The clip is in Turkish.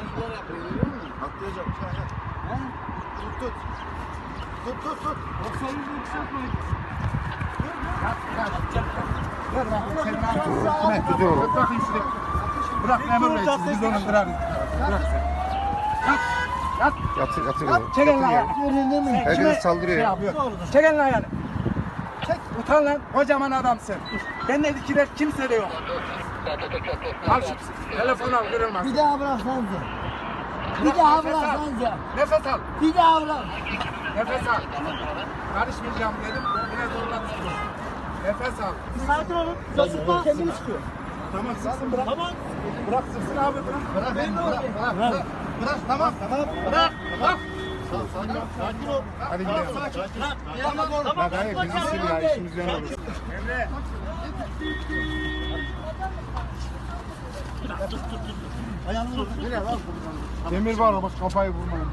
Gider yapıyor görüyor musun? Atlayacak. He? Tut tut. Tut tut tut. Bak sen yüzünü yükseltmeyin. Ne tutuyorum. Bırak şimdi. Bırak memur bey biz onu kırarız. Bırak sen. Yat. Yatır yatır. Yat. Çekin lan. Herkes saldırıyor. Şey yapıyor. Çekin Çek. Utan lan. Kocaman adamsın. Ben de dikiler kimse de yok. Al şu telefonu al kırılmaz. Bir daha bıraksanıza. Bir daha nefes al. bıraksanıza. Nefes al. Bir daha bırak. Nefes al. Karışmayacağım dedim. Yine zorla tutuyor. Nefes al. Sakin olun. Sıkma. Kendini çıkıyor. Tamam sıksın bırak. Tamam. Bırak sıksın abi bırak. Bırak bırak. Bırak. Bırak. Bırak. Tamam. Tamam. Bırak. Bırak. Sakin ol. Hadi gidelim. Tamam. Tamam. Bak hayır bizi sil ya işimizden olur. Emre. Demir var bak kafayı vurmayın.